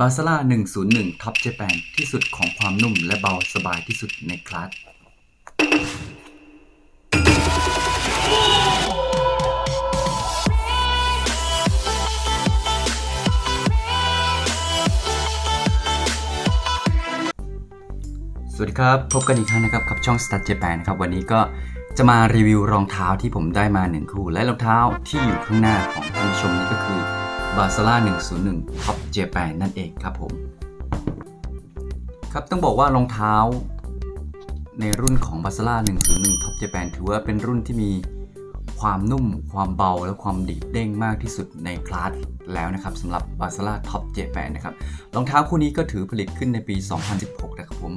บาซาร่า101ท็อปเจแปนที่สุดของความนุ่มและเบาสบายที่สุดในคลาสสวัสดีครับ พบกันอีกครั้งนะครับกับช่อง Start Japan นะครับ วันนี้ก็จะมารีวิวรองเท้าที่ผมได้มา1คู่ และรองเท้าที่อยู่ข้างหน้าของท่านผู้ชมนี้ก็คือ b a s a r a 101 Top Japan นั่นเองครับผม ครับต้องบอกว่ารองเท้า ในรุ่นของ b a s a r a 101 Top Japan ถือว่าเป็นรุ่นที่มีความนุ่ม ความเบา และความดีดเด้งมากที่สุดในคลาสแล้วนะครับสำหรับ b a s a r a Top Japan นะครับรองเท้าคู่นี้ก็ถือผลิตขึ้นในปี 2016 นะครับผม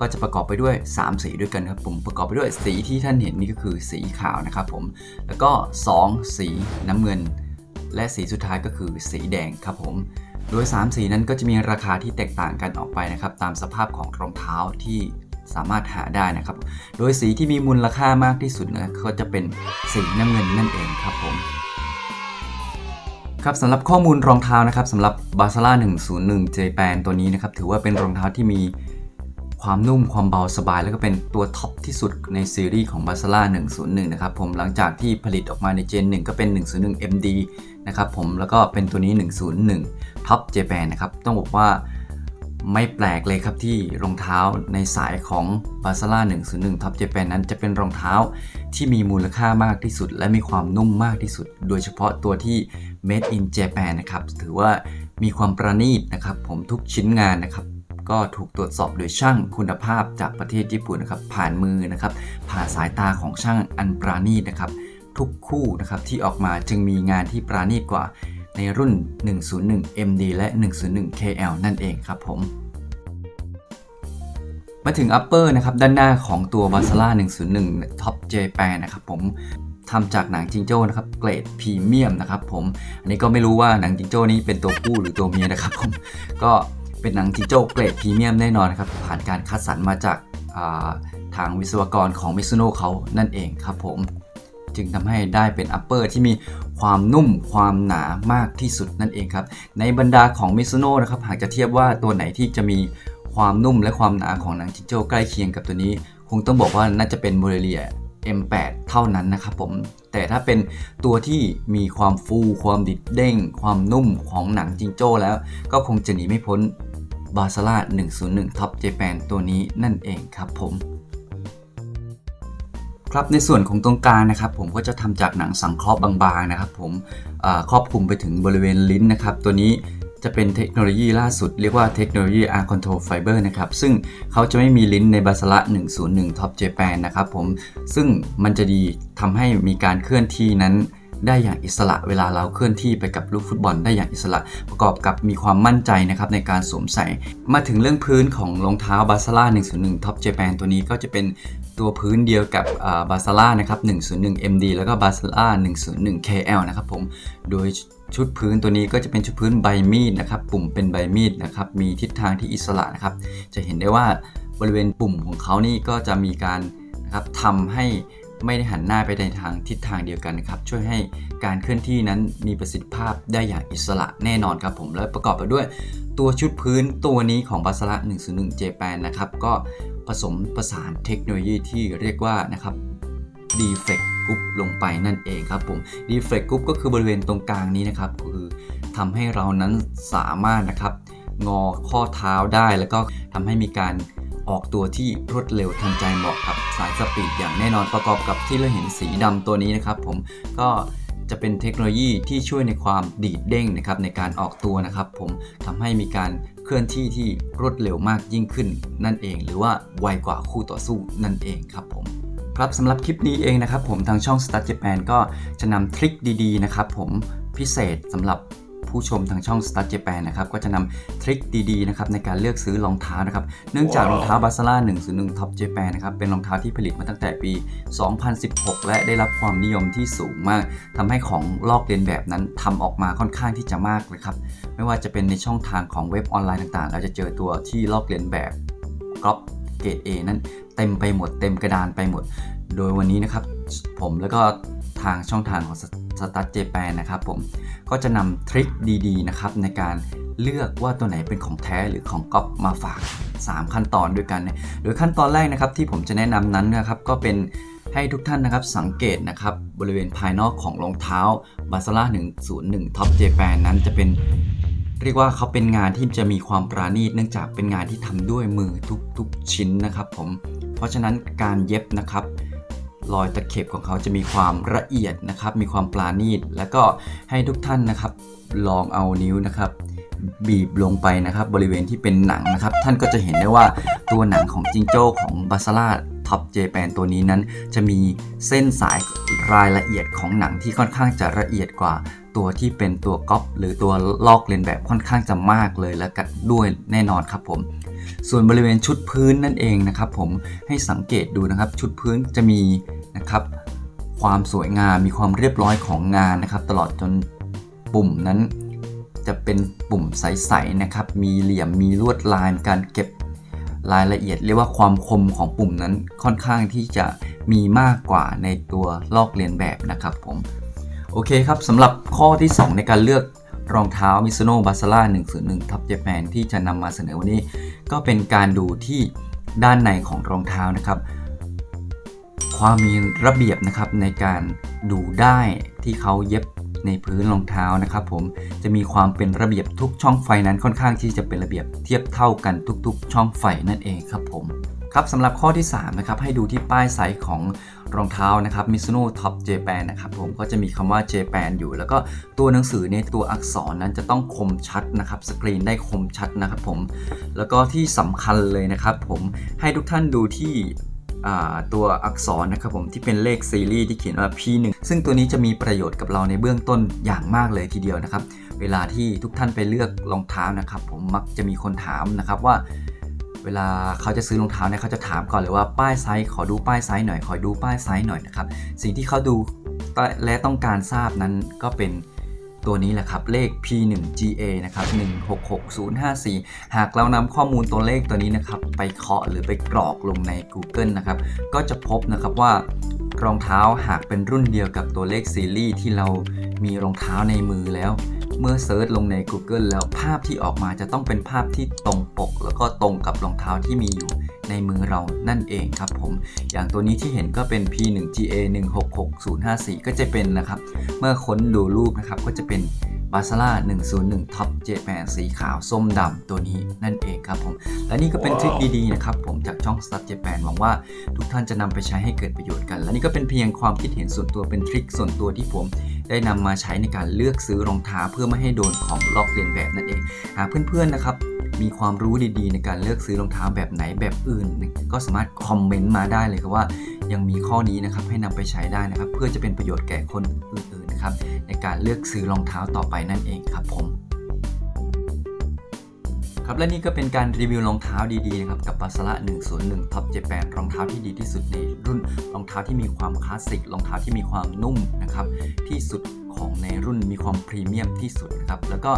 ก็จะประกอบไปด้วย 3 สีด้วยกันครับผมประกอบไปด้วยสีที่ท่านเห็นนี่ก็คือสีขาวนะครับผม แล้วก็ 2 สีน้ำเงิน และสีสุดท้ายก็คือสีแดงครับผม โดย 3 สีนั้นก็จะมีราคาที่แตกต่างกันออกไปนะครับ ตามสภาพของรองเท้าที่สามารถหาได้นะครับ โดยสีที่มีมูลค่ามากที่สุดนะก็จะเป็นสีน้ำเงินนั่นเองครับผมครับสำหรับข้อมูลรองเท้านะครับสำหรับ b a s a r a 101 Japan ตัวนี้นะครับ ถือว่าเป็นรองเท้าที่มี ความนุ่มความเบาสบาย แล้วก็เป็นตัวท็อปที่สุดในซีรีส์ของ b a s a r a 101 นะครับผมหลังจากที่ผลิตออกมาในเจน1ก็เป็น 101 MD นะครับผมแล้วก็เป็นตัวนี้ 101 Top Japan นะครับ ต้องบอกว่าไม่แปลกเลยครับที่รองเท้าในสายของ b a s a r a 101 Top Japan นั้นจะเป็นรองเท้าที่มีมูลค่ามากที่สุด และมีความนุ่มมากที่สุด โดยเฉพาะตัวที่ Made in Japan นะครับถือว่ามีความประณีตนะครับผมทุกชิ้นงานนะครับ ก็ถูกตรวจสอบโดยช่างคุณภาพจากประเทศญี่ปุ่นนะครับผ่านมือนะครับผ่านสายตาของช่างอันปราณีตนะครับทุกคู่นะครับที่ออกมาจึงมีงานที่ปราณีตกว่าในรุ่น 101 MD และ 101 KL นั่นเองครับผม มาถึง upper นะครับด้านหน้าของตัว b a s a r a 101 Top Japan นะครับผมทำจากหนังจิงโจ้นะครับเกรดพรีเมียมนะครับผม อันนี้ก็ไม่รู้ว่าหนังจิงโจ้นี้เป็นตัวผู้หรือตัวเมียนะครับผมก็ เป็นหนังจิงโจ้เกรดพรีเมียมแน่นอนครับ ผ่านการคัดสรรมาจากาทางวิศวกรของมิซุโนะเขานั่นเองครับผม จึงทำให้ได้เป็น upper ที่มีความนุ่มความหนามากที่สุดนั่นเองครับ ในบรรดาของมิซุโนะนะครับหากจะเทียบว่าตัวไหนที่จะมีความนุ่มและความหนาของหนังจิงโจ้ใกล้เคียงกับตัวนี้ คงต้องบอกว่าน่าจะเป็นโมเรเลีย M8 เท่านั้นนะครับผม แต่ถ้าเป็นตัวที่มีความฟู ความดิดเด้ง ความนุ่มของหนังจิงโจ้แล้ว ก็คงจะหนีไม่พ้น บาซาร่า101 Top Japan ตัวนี้นั่นเองครับผมครับในส่วนของตรงกลางนะครับผมก็จะทำจากหนังสังเคราะห์บางๆนะครับผมครอบคลุมไปถึงบริเวณลิ้นนะครับ ตัวนี้จะเป็นเทคโนโลยีล่าสุดเรียกว่าเทคโนโลยี R Control Fiber นะครับ ซึ่งเขาจะไม่มีลิ้นในบาซาระ101 Top Japan นะครับผมซึ่งมันจะดีทำให้มีการเคลื่อนที่นั้น ได้อย่างอิสระ เวลาเราเคลื่อนที่ไปกับลูกฟุตบอลได้อย่างอิสระ ประกอบกับมีความมั่นใจนะครับในการสวมใส่ มาถึงเรื่องพื้นของรองเท้าบาซาร่า101 Top Japan ตัวนี้ก็จะเป็นตัวพื้นเดียวกับบาซาร่านะครับ101 MD แล้วก็บาซาร่า101 KL นะครับผม โดยชุดพื้นตัวนี้ก็จะเป็นชุดพื้นใบมีดนะครับ ปุ่มเป็นใบมีดนะครับ มีทิศทางที่อิสระนะครับ จะเห็นได้ว่าบริเวณปุ่มของเขานี่ก็จะมีการนะครับทำให้ ไม่ได้หันหน้าไปในทางทิศทางเดียวกันนะครับ ช่วยให้การเคลื่อนที่นั้นมีประสิทธิภาพได้อย่างอิสระแน่นอนครับผม และประกอบไปด้วยตัวชุดพื้นตัวนี้ของบาซาระ101 Japan นะครับ ก็ผสมประสานเทคโนโลยีที่เรียกว่านะครับ Deflect Group ลงไปนั่นเองครับผม Deflect Group ก็คือบริเวณตรงกลางนี้นะครับ คือทำให้เรานั้นสามารถนะครับงอข้อเท้าได้แล้วก็ทำให้มีการ ออกตัวที่รวดเร็วทันใจเหมาะกับสายสปีดอย่างแน่นอนประกอบกับที่เราเห็นสีดำตัวนี้นะครับ ผมก็จะเป็นเทคโนโลยีที่ช่วยในความดีดเด้งนะครับในการออกตัวนะครับ ผมทำให้มีการเคลื่อนที่ที่รวดเร็วมากยิ่งขึ้น นั่นเอง หรือว่าไวกว่าคู่ต่อสู้นั่นเองครับผมครับสำหรับคลิปนี้เองนะครับ ผมทางช่อง Start Japan ก็จะนำทริคดีๆนะครับ ผมพิเศษสำหรับ ผู้ชมทางช่อง Start Japan นะครับก็จะนำทริคดีๆนะครับในการเลือกซื้อรองเท้านะครับเนื่องจากรองเท้าบาซาร่า101 Top Japan นะครับเป็นรองเท้าที่ผลิตมาตั้งแต่ปี 2016 และได้รับความนิยมที่สูงมากทำให้ของลอกเลียนแบบนั้นทำออกมาค่อนข้างที่จะมากเลยครับไม่ว่าจะเป็นในช่องทางของเว็บออนไลน์ต่างๆ เราจะเจอตัวที่ลอกเลียนแบบก๊อปเกรด A นั้นเต็มไปหมดเต็มกระดานไปหมด โดยวันนี้นะครับผมแล้วก็ ทางช่องทางของสตาร์เจแปนนะครับผมก็จะนำทริคดีๆนะครับในการเลือกว่าตัวไหนเป็นของแท้หรือของก๊อปมาฝาก 3 ขั้นตอนด้วยกันนะโดยขั้นตอนแรกนะครับที่ผมจะแนะนำนั้นนะครับก็เป็นให้ทุกท่านนะครับสังเกตนะครับบริเวณภายนอกของรองเท้าบาซาร่า101 Top Japan นั้นจะเป็นเรียกว่าเขาเป็นงานที่จะมีความปราณีตเนื่องจากเป็นงานที่ทำด้วยมือทุกๆชิ้นนะครับผมเพราะฉะนั้นการเย็บนะครับ รอยตะเข็บของเขาจะมีความละเอียดนะครับ มีความปราณีต แล้วก็ให้ทุกท่านนะครับ ลองเอานิ้วนะครับ บีบลงไปนะครับ บริเวณที่เป็นหนังนะครับ ท่านก็จะเห็นได้ว่าตัวหนังของจิงโจ้ของบาซาร่าท็อปเจแปนตัวนี้นั้น จะมีเส้นสายรายละเอียดของหนังที่ค่อนข้างจะละเอียดกว่าตัวที่เป็นตัวก๊อปหรือตัวลอกเลียนแบบค่อนข้างจะมากเลยและกันด้วยแน่นอนครับผม ส่วนบริเวณชุดพื้นนั่นเองนะครับ ผมให้สังเกตดูนะครับ ชุดพื้นจะมีนะครับความสวยงามมีความเรียบร้อยของงานนะครับ ตลอดจนปุ่มนั้น จะเป็นปุ่มใสๆนะครับ มีเหลี่ยมมีลวดลายการเก็บรายละเอียดเรียกว่าความคมของปุ่มนั้นค่อนข้างที่จะมีมากกว่าในตัวลอกเลียนแบบนะครับผมโอเคครับสำหรับข้อที่ 2 ในการเลือกรองเท้า Mizuno b a s a r a 101 Top Japan ที่จะนำมาเสนอวันนี้ ก็เป็นการดูที่ด้านในของรองเท้านะครับ ความมีระเบียบนะครับในการดูได้ที่เขาเย็บในพื้นรองเท้านะครับผมจะมีความเป็นระเบียบทุกช่องไฟนั้นค่อนข้างที่จะเป็นระเบียบเทียบเท่ากันทุก ๆ ช่องไฟนั่นเองครับผมครับสำหรับข้อที่3นะครับให้ดูที่ป้ายไซส์ของ รองเท้านะครับ Mizuno Top Japan นะครับผมก็จะมีคำว่า Japan อยู่ แล้วก็ตัวหนังสือในตัวอักษรนั้นจะต้องคมชัดนะครับสกรีนได้คมชัดนะครับผมแล้วก็ที่สำคัญเลยนะครับผมให้ทุกท่านดูที่ตัวอักษรนะครับผมที่เป็นเลขซีรีส์ที่เขียนว่า P1 ซึ่งตัวนี้จะมีประโยชน์กับเราในเบื้องต้นอย่างมากเลยทีเดียวนะครับ เวลาที่ทุกท่านไปเลือกรองเท้านะครับ ผมมักจะมีคนถามนะครับว่า เวลาเขาจะซื้อรองเท้าเนี่ยเขาจะถามก่อนเลยว่าป้ายไซส์ขอดูป้ายไซส์หน่อย ขอดูป้ายไซส์หน่อยนะครับ สิ่งที่เขาดูและต้องการทราบนั้นก็เป็นตัวนี้แหละครับเลข P1GA นะครับ166054 หากเรานำข้อมูลตัวเลขตัวนี้นะครับ ไปเคาะหรือไปกรอกลงใน Google นะครับ ก็จะพบนะครับว่ารองเท้าหากเป็นรุ่นเดียวกับตัวเลขซีรีส์ที่เรามีรองเท้าในมือแล้ว เมื่อเซิร์ชลงใน Google แล้วภาพที่ออกมาจะต้องเป็นภาพที่ตรงปก แล้วก็ตรงกับรองเท้าที่มีอยู่ในมือเรานั่นเองครับผม อย่างตัวนี้ที่เห็นก็เป็น P1GA 166054 ก็จะเป็นนะครับ เมื่อค้นดูรูปนะครับก็จะเป็นบาซาร่า101 Top J8 สีขาวส้มดำตัวนี้นั่นเองครับผม และนี่ก็เป็นทริคดีๆนะครับผมจากช่อง Start Japan หวังว่าทุกท่านจะนำไปใช้ให้เกิดประโยชน์กัน และนี่ก็เป็นเพียงความคิดเห็นส่วนตัวเป็นทริคส่วนตัวที่ผมได้นำมาใช้ในการเลือกซื้อรองเท้าเพื่อไม่ให้โดนของลอกเลียนแบบนั่นเอง หากเพื่อนๆนะครับมีความรู้ดีๆ ในการเลือกซื้อรองเท้าแบบไหนแบบอื่น ก็สามารถคอมเมนต์มาได้เลยครับว่า ยังมีข้อนี้นะครับให้นำไปใช้ได้นะครับ เพื่อจะเป็นประโยชน์แก่คนอื่นๆนะครับในการเลือกซื้อรองเท้าต่อไปนั่นเองครับผม ครับและนี่ก็เป็นการรีวิวรองเท้าดีๆนะครับกับ b a s a r a 101 Top Japan รองเท้าที่ดีที่สุดในรุ่นรองเท้าที่มีความคลาสสิกรองเท้าที่มีความนุ่มนะครับที่สุดของในรุ่นมีความพรีเมียมที่สุดนะครับแล้วก็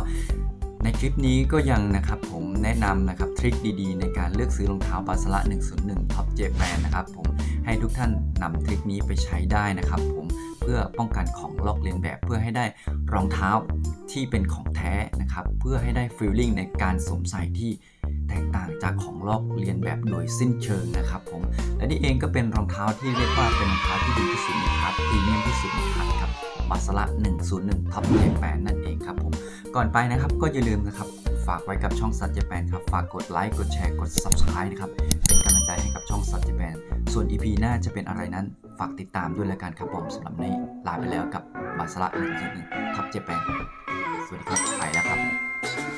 ในคลิปนี้ก็ยังนะครับผมแนะนำนะครับทริคดีๆ ในการเลือกซื้อรองเท้า b a s a r a 101 Top Japan นะครับผมให้ทุกท่านนำทริคนี้ไปใช้ได้นะครับผม พื่อป้องกันของลอกเลียนแบบเพื่อให้ได้รองเท้าที่เป็นของแท้นะครับเพื่อให้ได้ฟีลลิ่งในการสวมใส่ที่แตกต่างจากของลอกเลียนแบบโดยสิ้นเชิงนะครับผมและนี่เองก็เป็นรองเท้าที่เรียกว่าเป็นรองเท้าที่ดีที่สุดในคลาสพรีเมียมที่สุดในคลาสครับบาสละ101 Top 8นั่นเองครับผมก่อนไปนะครับก็อย่าลืมนะครับ ฝากไว้กับช่องสัตว์เจแปนครับ ฝากกดไลค์กดแชร์กด Subscribe นะครับ เป็นกำลังใจให้กับช่องสัตว์เจแปนส่วน EP หน้าจะเป็นอะไรนั้น ฝากติดตามด้วยแล้วกันครับผมสำหรับนี้ลาไปแล้วกับบาสละ101 Top 8สวัสดีครับไปแล้วครับ